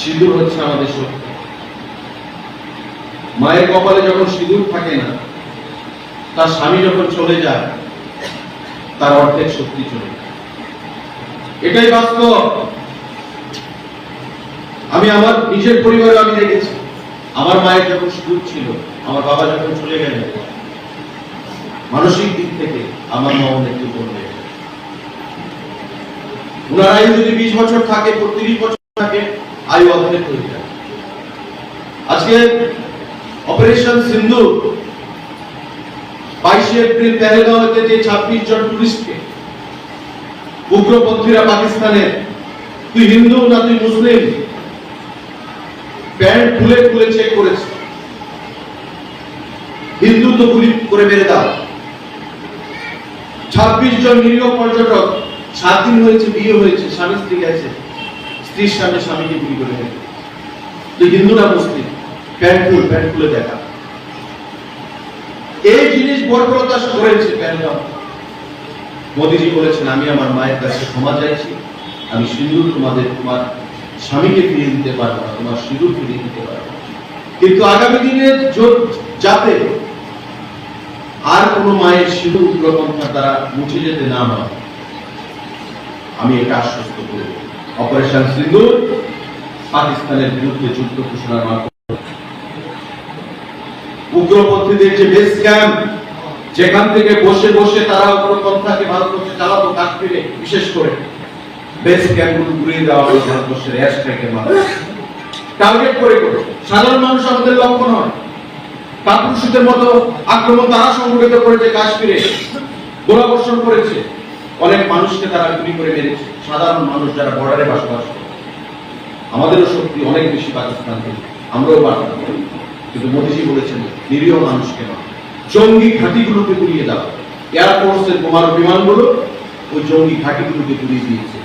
সিঁদুর হচ্ছে আমাদের শক্তি। মায়ের কপালে যখন সিঁদুর থাকে না, তার স্বামী যখন চলে যায়, তার অর্ধেক শক্তি চলে এটাই বাস্তব। আমি আমার নিজের পরিবারে আমি দেখেছি, আমার মায়ের যখন সিঁদুর ছিল, আমার বাবা যখন চলে গেলেন, মানসিক দিক থেকে আমার মা অনেকটু কমবে ওনার আয়ু যদি বিশ বছর থাকে তিরিশ বছর থাকে আয়ু আজকে অপারেশন সিন্ধু বাইশে এপ্রিল যে ছাব্বিশ জন টুরিস্টকে উগ্রপন্থীরা পাকিস্তানের তুই হিন্দু না তুই মুসলিম, প্যান্ট খুলে খুলে চেক করেছে। হিন্দু তো গুলি করে মেরে দাও। ছাব্বিশ জন নিরীহ পর্যটক সাত দিন হয়েছে, বিয়ে হয়েছে, স্বামী স্ত্রী গেছে। স্ত্রীর সামনে স্বামীকে গুলি করে দিয়েছে। তুই হিন্দু না মুসলিম, প্যান্ট খুল, প্যান্ট খুলে দেখা। এই জিনিস বর্বরতা করেছে প্যান্টগাম মোদিজি বলেছেন, আমি আমার মায়ের কাছে ক্ষমা চাইছি। আমি সিঁদুর তোমাদের, তোমার স্বামীকে ফিরিয়ে দিতে পারব না, তোমার সিঁদুর ফিরিয়ে দিতে পারব কিন্তু আগামী দিনে যাতে আর কোনো মায়ের সিঁদুর উগ্রপন্থার দ্বারা মুছে যেতে না হয় আমি এটা আশ্বস্ত করব অপারেশন সিঁদুর পাকিস্তানের বিরুদ্ধে যুদ্ধ ঘোষণার মাধ্যমে উগ্রপন্থীদের যে বেস ক্যাম্প যেখান থেকে বসে বসে তারা ভারতবর্ষে চালাতো কাশ্মীরে বিশেষ করে বেস ঘুরিয়ে দেওয়া হলো ভারতবর্ষের মাধ্যমে। টার্গেট করে করে সাধারণ মানুষ আমাদের লক্ষ্য নয়। কাপুরুষদের মতো আক্রমণ তারা সংগঠিত করেছে কাশ্মীরে। গোলাবর্ষণ করেছে। অনেক মানুষকে তারা গুলি করে মেরেছে সাধারণ মানুষ যারা বর্ডারে বসবাস করে। আমাদেরও শক্তি অনেক বেশি পাকিস্তান থেকে। আমরাও বার্তা করি কিন্তু মোদীজি বলেছেন, নিরীহ মানুষকে নয় জঙ্গি ঘাঁটিগুলোকে গুলিয়ে দাও। এয়ারফোর্সের বোমার বিমানগুলো ওই জঙ্গি ঘাঁটিগুলোকে গুলিয়ে দিয়েছে।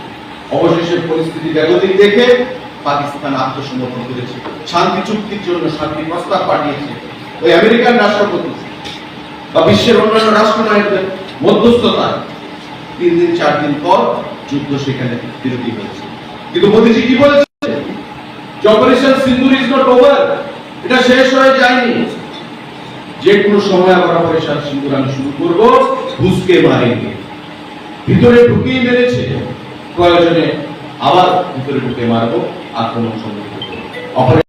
অবশেষে পরিস্থিতি বেগতিক দেখে পাকিস্তান আত্মসমর্পণ করেছে। শান্তি চুক্তির জন্য শান্তি প্রস্তাব পাঠিয়েছে ওই আমেরিকান রাষ্ট্রপতি বা বিশ্বের অন্যান্য রাষ্ট্রনায়কদের মধ্যস্থতায়। তিন দিন, চার দিন পর যুদ্ধ সেখানে বিরতি হয়েছে। কিন্তু মোদীজি কি বলেছে যে operation Sindoor is not over এটা শেষ হয়ে যায়নি। যে কোনো সময় আবার অপারেশন সিন্দুর আমি শুরু করব ঘুষকে মারেঙ্গে ভিতরে ঢুকিয়ে মেরেছে। প্রয়োজনে আবার ভিতরে ঢুকে মারবো, আক্রমণ করব। অপারেশন